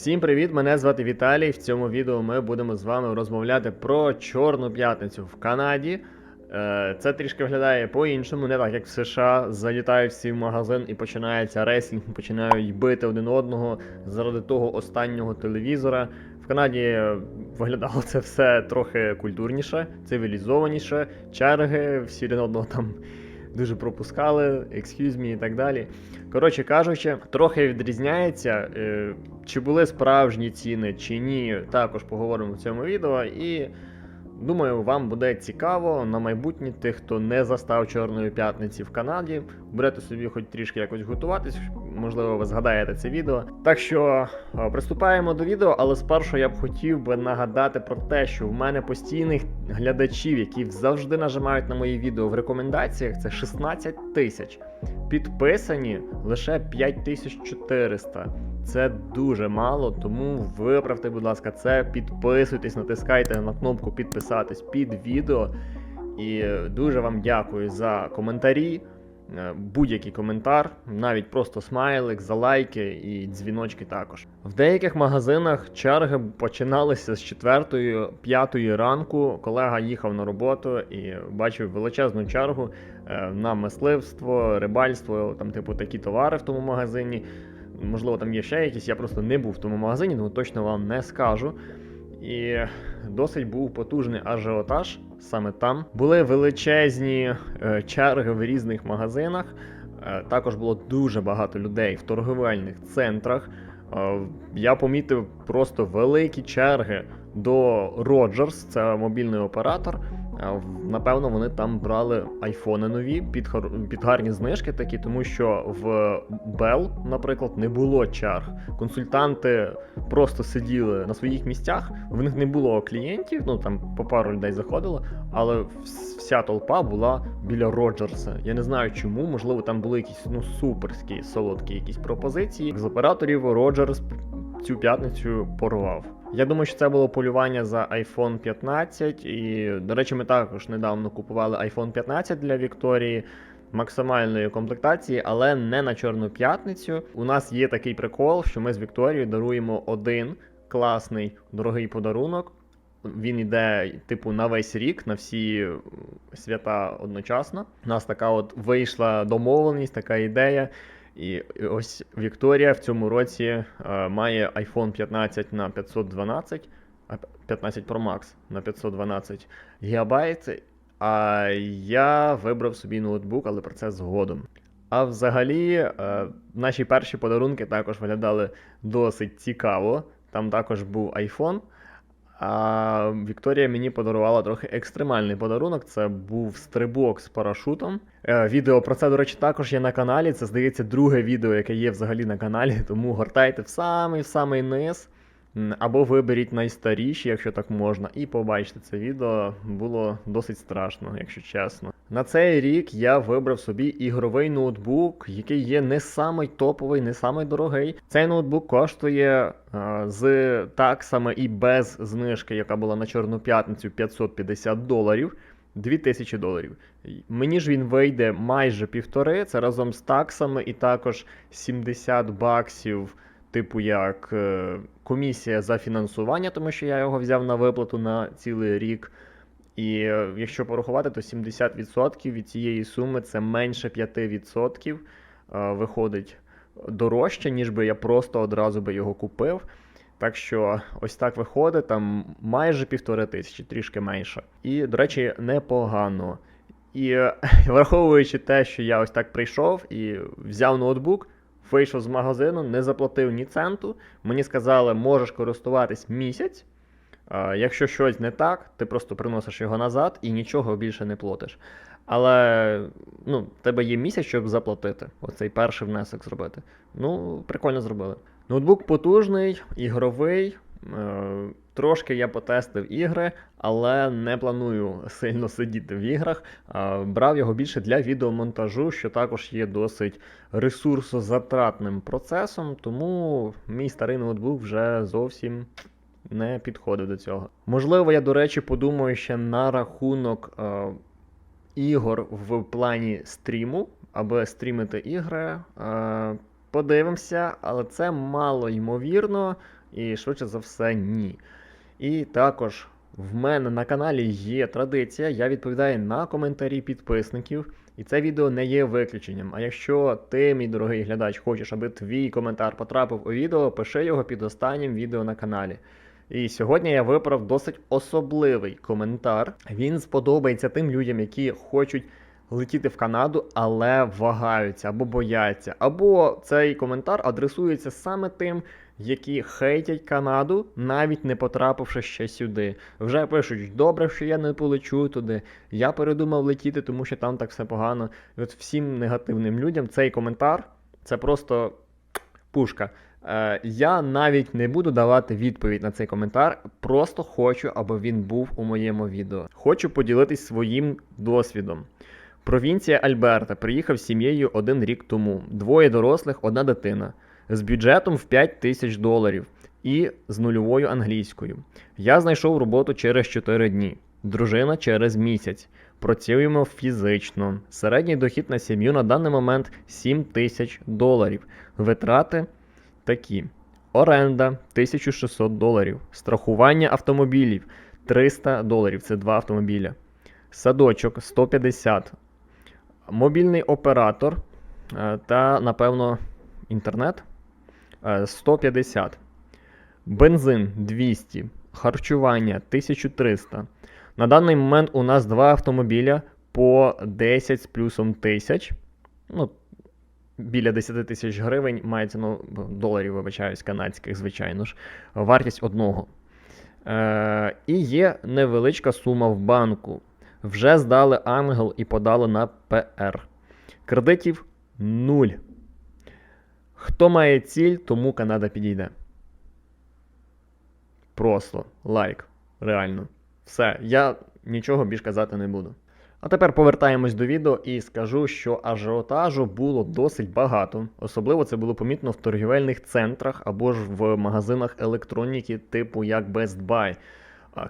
Всім привіт! Мене звати Віталій. В цьому відео ми будемо з вами розмовляти про Чорну п'ятницю в Канаді. Е, Це трішки виглядає по-іншому, не так як в США. Залітають всі в магазин і починається ресінг, починають бити один одного заради того останнього телевізора. В Канаді виглядало це все трохи культурніше, цивілізованіше, черги, всі один одного там дуже пропускали, excuse me і так далі. Коротше кажучи, трохи відрізняється, е, чи були справжні ціни, чи ні, також поговоримо в цьому відео. І думаю, вам буде цікаво на майбутнє тих, хто не застав Чорної п'ятниці в Канаді. Будете собі хоч трішки якось готуватись, можливо, ви згадаєте це відео. Так що е, приступаємо до відео, але спершу я б хотів би нагадати про те, що в мене постійних глядачів, які завжди нажимають на мої відео в рекомендаціях, це 16 тисяч. Підписані лише 5400. Це дуже мало, тому виправте, будь ласка, це. Підписуйтесь, натискайте на кнопку підписатись під відео. І дуже вам дякую за коментарі. Е, Будь-який коментар, навіть просто смайлик, за лайки і дзвіночки також. В деяких магазинах черги починалися з 4-5 ранку. Колега їхав на роботу і бачив величезну чергу е, на мисливство, рибальство, там, типу, такі товари в тому магазині. Можливо, там є ще якісь, я просто не був в тому магазині, тому точно вам не скажу. І досить був потужний ажіотаж саме там. Були величезні е, черги в різних магазинах. Е, також було дуже багато людей в торговельних центрах. Е, я помітив просто великі черги до Rogers, це мобільний оператор. Е, Напевно, вони там брали айфони нові під, хор- під гарні знижки такі, тому що в Bell, наприклад, не було черг. Консультанти просто сиділи на своїх місцях, в них не було клієнтів, ну там по пару людей заходило, але вся толпа була біля Роджерса. Я не знаю чому, можливо, там були якісь ну суперські солодкі якісь пропозиції. З операторів Роджерс цю п'ятницю порвав. Я думаю, що це було полювання за iPhone 15. І, до речі, ми також недавно купували iPhone 15 для Вікторії максимальної комплектації, але не на Чорну п'ятницю. У нас є такий прикол, що ми з Вікторією даруємо один класний дорогий подарунок. Він іде, типу, на весь рік, на всі свята одночасно. У нас така от вийшла домовленість, така ідея. І ось Вікторія в цьому році е, має iPhone 15 на 512, а 15 Pro Max на 512 гігабайт. А я вибрав собі ноутбук, але про це згодом. А взагалі, е, наші перші подарунки також виглядали досить цікаво. Там також був iPhone. А Вікторія мені подарувала трохи екстремальний подарунок. Це був стрибок з парашутом. Е, відео про це, до речі, також є на каналі. Це здається друге відео, яке є взагалі на каналі. Тому гортайте в самий в самий низ. Або виберіть найстаріші, якщо так можна, і побачите це відео. Було досить страшно, якщо чесно. На цей рік я вибрав собі ігровий ноутбук, який є не самий топовий, не самий дорогий. Цей ноутбук коштує е, з таксами і без знижки, яка була на Чорну п'ятницю 550 доларів. 2000 доларів. Мені ж він вийде майже півтори, це разом з таксами, і також 70 баксів, типу як е, комісія за фінансування, тому що я його взяв на виплату на цілий рік. І е, якщо порахувати, то 70% від цієї суми це менше 5% е, виходить дорожче, ніж би я просто одразу би його купив. Так що ось так виходить, там майже півтори тисячі, трішки менше. І, до речі, непогано. І е, враховуючи те, що я ось так прийшов і взяв ноутбук, вийшов з магазину, не заплатив ні центу. Мені сказали, можеш користуватись місяць. А, Якщо щось не так, ти просто приносиш його назад і нічого більше не платиш. Але ну, в тебе є місяць, щоб заплатити, оцей перший внесок зробити. Ну, прикольно зробили. Ноутбук потужний, ігровий. Е, трошки я потестив ігри, але не планую сильно сидіти в іграх. Е, брав його більше для відеомонтажу, що також є досить ресурсозатратним процесом, тому мій старий ноутбук вже зовсім не підходив до цього. Можливо, я, до речі, подумаю ще на рахунок е, ігор в плані стріму, аби стрімити ігри. Е, подивимося, але це мало ймовірно. І швидше за все, ні. І також в мене на каналі є традиція, я відповідаю на коментарі підписників, і це відео не є виключенням. А якщо ти, мій дорогий глядач, хочеш, аби твій коментар потрапив у відео, пиши його під останнім відео на каналі. І сьогодні я вибрав досить особливий коментар. Він сподобається тим людям, які хочуть летіти в Канаду, але вагаються або бояться. Або цей коментар адресується саме тим, які хейтять Канаду, навіть не потрапивши ще сюди. Вже пишуть, добре, що я не полечу туди. Я передумав летіти, тому що там так все погано. От всім негативним людям цей коментар це просто пушка. Е, я навіть не буду давати відповідь на цей коментар, просто хочу, аби він був у моєму відео. Хочу поділитись своїм досвідом. Провінція Альберта приїхав з сім'єю один рік тому. Двоє дорослих, одна дитина. З бюджетом в 5 тисяч доларів і з нульовою англійською. Я знайшов роботу через 4 дні, дружина через місяць. Працюємо фізично. Середній дохід на сім'ю на даний момент 7 тисяч доларів. Витрати такі: оренда 1600 доларів, страхування автомобілів 300 доларів. Це два автомобіля. Садочок 150, мобільний оператор е, та, напевно, інтернет е, 150, бензин 200, харчування 1300. На даний момент у нас два автомобіля по 10 з плюсом тисяч. Ну, біля 10 тисяч гривень мається ну, доларів, вибачаюсь, канадських, звичайно ж, вартість одного. Е, І є невеличка сума в банку. Вже здали ангел і подали на ПР. Кредитів нуль. Хто має ціль, тому Канада підійде. Просто лайк. Реально. Все. Я нічого більш казати не буду. А тепер повертаємось до відео і скажу, що ажіотажу було досить багато. Особливо це було помітно в торгівельних центрах або ж в магазинах електроніки, типу як Best Buy.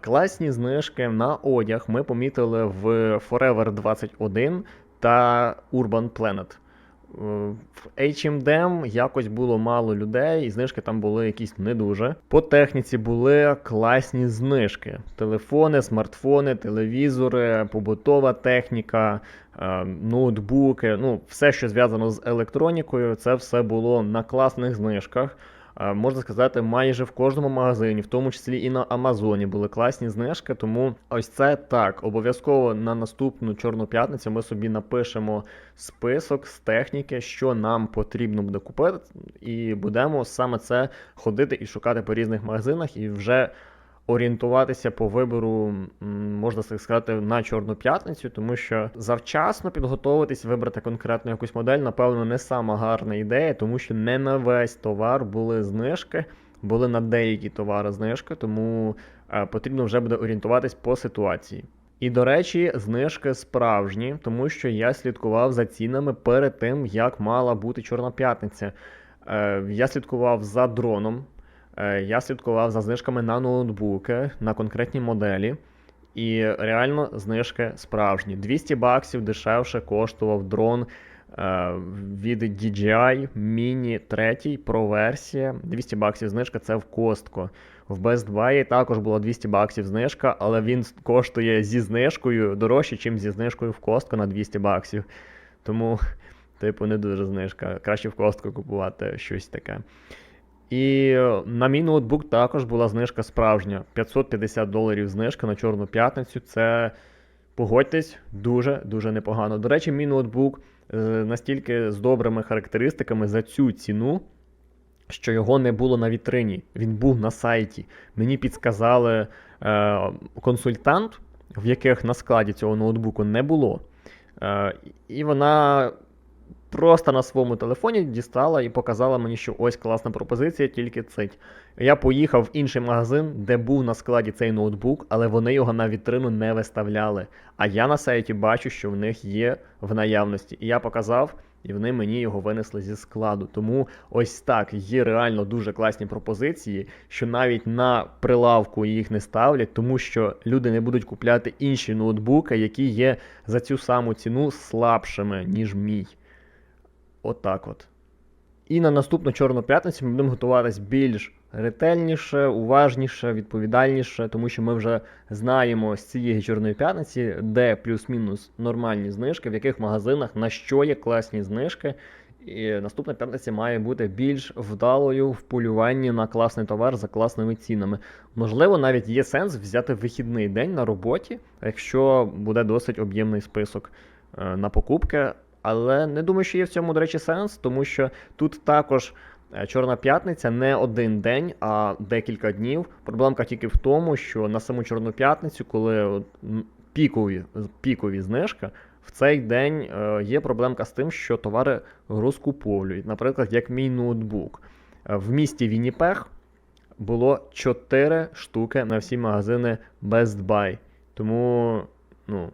Класні знижки на одяг ми помітили в Forever 21 та Urban Planet. Е, В HMDM якось було мало людей, і знижки там були якісь не дуже. По техніці були класні знижки: телефони, смартфони, телевізори, побутова техніка, е, ноутбуки. Ну, все, що зв'язано з електронікою, це все було на класних знижках. Е, Можна сказати, майже в кожному магазині, в тому числі і на Амазоні, були класні знижки. Тому ось це так. Обов'язково на наступну чорну п'ятницю ми собі напишемо список з техніки, що нам потрібно буде купити, і будемо саме це ходити і шукати по різних магазинах, і вже орієнтуватися по вибору, можна так сказати, на чорну п'ятницю, тому що завчасно підготуватись, вибрати конкретну якусь модель, напевно, не сама гарна ідея, тому що не на весь товар були знижки, були на деякі товари знижки, тому е, потрібно вже буде орієнтуватись по ситуації. І, до речі, знижки справжні, тому що я слідкував за цінами перед тим, як мала бути Чорна п'ятниця. Е, я слідкував за дроном, я слідкував за знижками на ноутбуки, на конкретні моделі. І реально знижки справжні. 200 баксів дешевше коштував дрон е, від DJI Mini 3 Pro версія. 200 баксів знижка це в Костко. В Best Buy також була 200 баксів знижка, але він коштує зі знижкою дорожче, ніж зі знижкою в Костко на 200 баксів. Тому, типу, не дуже знижка. Краще в Костко купувати щось таке. І е, на мій ноутбук також була знижка справжня. 550 доларів знижка на Чорну п'ятницю. Це, погодьтесь, дуже-дуже непогано. До речі, мій ноутбук е, настільки з добрими характеристиками за цю ціну, що його не було на вітрині. Він був на сайті. Мені підсказали е, консультант, в яких на складі цього ноутбуку не було. Е, і вона просто на своєму телефоні дістала і показала мені, що ось класна пропозиція, тільки цить. Я поїхав в інший магазин, де був на складі цей ноутбук, але вони його на вітрину не виставляли. А я на сайті бачу, що в них є в наявності. І я показав, і вони мені його винесли зі складу. Тому ось так є реально дуже класні пропозиції, що навіть на прилавку їх не ставлять, тому що люди не будуть купляти інші ноутбуки, які є за цю саму ціну слабшими, ніж мій. Отак от. І на наступну Чорну п'ятницю ми будемо готуватись більш ретельніше, уважніше, відповідальніше, тому що ми вже знаємо з цієї Чорної п'ятниці, де плюс-мінус нормальні знижки, в яких магазинах на що є класні знижки. І наступна п'ятниця має бути більш вдалою в полюванні на класний товар за класними цінами. Можливо, навіть є сенс взяти вихідний день на роботі, якщо буде досить об'ємний список е, на покупки. Але не думаю, що є в цьому, до речі, сенс, тому що тут також е, Чорна п'ятниця не один день, а декілька днів. Проблемка тільки в тому, що на саму Чорну п'ятницю, коли пікові, пікові знижки, в цей день е, є проблемка з тим, що товари розкуповують. Наприклад, як мій ноутбук. Е, В місті Вінніпег було 4 штуки на всі магазини Best Buy. Тому, ну,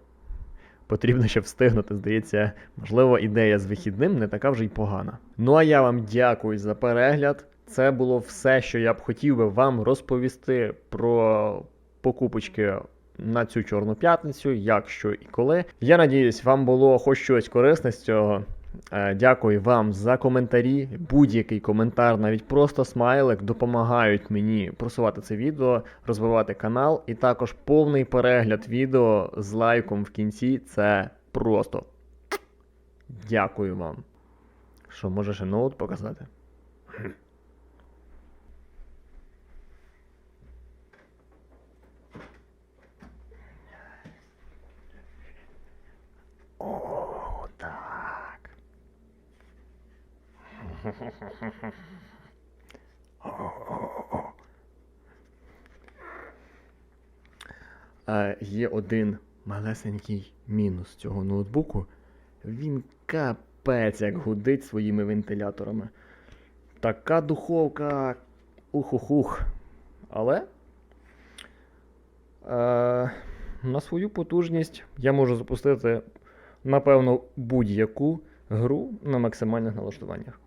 потрібно ще встигнути. Здається, можливо, ідея з вихідним не така вже й погана. Ну а я вам дякую за перегляд. Це було все, що я б хотів би вам розповісти про покупочки на цю чорну п'ятницю, як, що і коли. Я надіюсь, вам було хоч щось корисне з цього. Е, Дякую вам за коментарі. Будь-який коментар, навіть просто смайлик, допомагають мені просувати це відео, розвивати канал. І також повний перегляд відео з лайком в кінці. Це просто. Дякую вам. Що, може ще ноут показати? Є один малесенький мінус цього ноутбуку. Він капець як гудить своїми вентиляторами. Така духовка. Ух-ух-ух. Але. Е, на свою потужність я можу запустити, напевно, будь-яку гру на максимальних налаштуваннях.